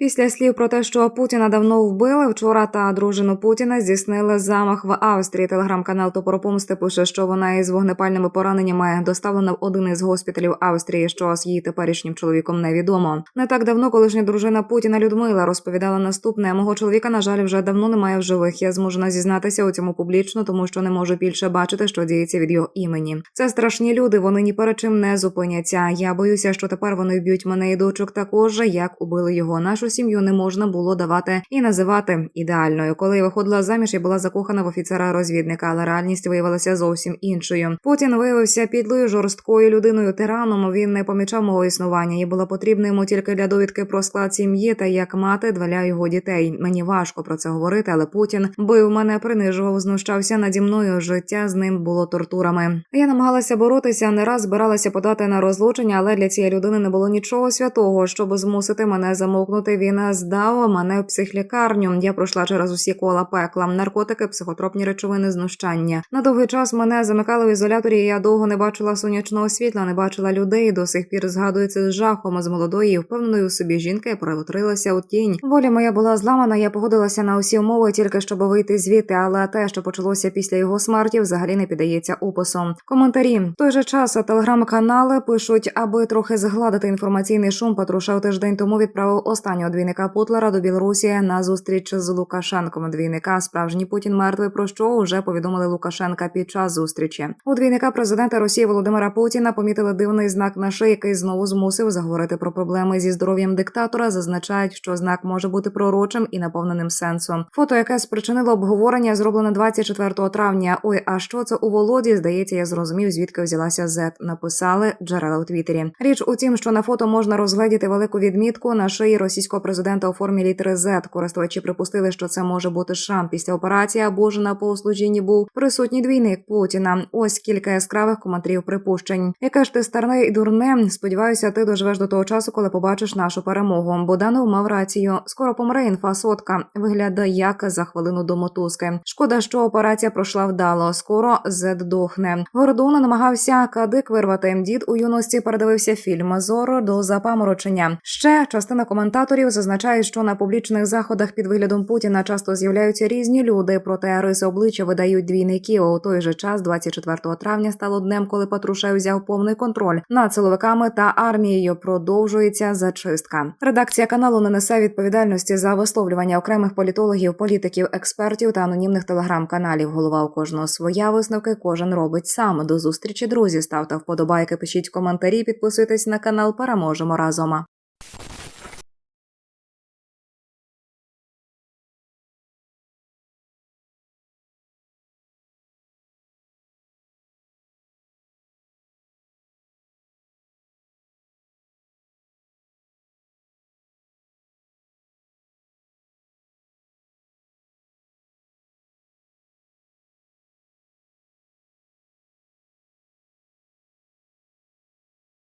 Після слів про те, що Путіна давно вбили, вчора та дружину Путіна здійснили замах в Австрії. Телеграм-канал Топоропомсти пише, що вона із вогнепальними пораненнями доставлена в один із госпіталів Австрії, що з її теперішнім чоловіком невідомо. Не так давно колишня дружина Путіна Людмила розповідала наступне: мого чоловіка, на жаль, вже давно немає в живих. Я змушена зізнатися у цьому публічно, тому що не можу більше бачити, що діється від його імені. Це страшні люди. Вони ні перед чим не зупиняться. Я боюся, що тепер вони вб'ють мене і дочок також, як убили його. Нашу сім'ю не можна було давати і називати ідеальною. Коли я виходила заміж, я була закохана в офіцера розвідника, але реальність виявилася зовсім іншою. Путін виявився підлою жорсткою людиною тираном. Він не помічав мого існування. Я була потрібна йому тільки для довідки про склад сім'ї та як мати для його дітей. Мені важко про це говорити, але Путін бив мене, принижував, знущався наді мною. Життя з ним було тортурами. Я намагалася боротися, не раз збиралася подати на розлучення, але для цієї людини не було нічого святого, щоб змусити мене замовкнути. Він здав мене в психлікарню. Я пройшла через усі кола пекла, наркотики, психотропні речовини, знущання. На довгий час мене замикали в ізоляторі. і Я довго не бачила сонячного світла, не бачила людей. До сих пір згадується з жахом з молодої, впевненої у собі жінки перевотрилася у тінь. Воля моя була зламана. Я погодилася на усі умови, тільки щоб вийти звідти. Але те, що почалося після його смерті, взагалі не піддається опису. Коментарі в той же час телеграм-канали пишуть, аби трохи згладити інформаційний шум. Патрушев тиждень тому відправив останнього двійника Путлера до Білорусі на зустріч з Лукашенком. Двійника справжній Путін мертвий. Про що вже повідомили Лукашенка під час зустрічі. У двійника президента Росії Володимира Путіна помітили дивний знак на шиї, який знову змусив заговорити про проблеми зі здоров'ям диктатора. Зазначають, що знак може бути пророчим і наповненим сенсом. Фото, яке спричинило обговорення, зроблене 24 травня. Ой, а що це у Володі? Здається, я зрозумів, звідки взялася Z. Написали джерела у Твіттері. Річ у тім, що на фото можна розгледіти велику відмітку на шиї російського президента у формі літери Z. Користувачі припустили, що це може бути США. Після операції або ж на послудженні був присутній двійник Путіна. Ось кілька яскравих коментарів припущень. Яке ж ти старне і дурне? Сподіваюся, ти доживеш до того часу, коли побачиш нашу перемогу. Боданов мав рацію. Скоро помре інфа-сотка. Виглядає як за хвилину до мотузки. Шкода, що операція пройшла вдало. Скоро Зед дохне. Гордон намагався кадик вирвати. Дід у юності передивився фільм Зоро до запаморочення. Ще частина коментаторів зазначає, що на публічних заходах під виглядом Путіна часто з'являються різні люди, проте риси обличчя видають двійників. У той же час, 24 травня, стало днем, коли Патрушев взяв повний контроль над силовиками та армією. Продовжується зачистка. Редакція каналу не несе відповідальності за висловлювання окремих політологів, політиків, експертів та анонімних телеграм-каналів. Голова у кожного своя висновки кожен робить сам. До зустрічі, друзі. Ставте вподобайки, пишіть коментарі, підписуйтесь на канал. Переможемо разом.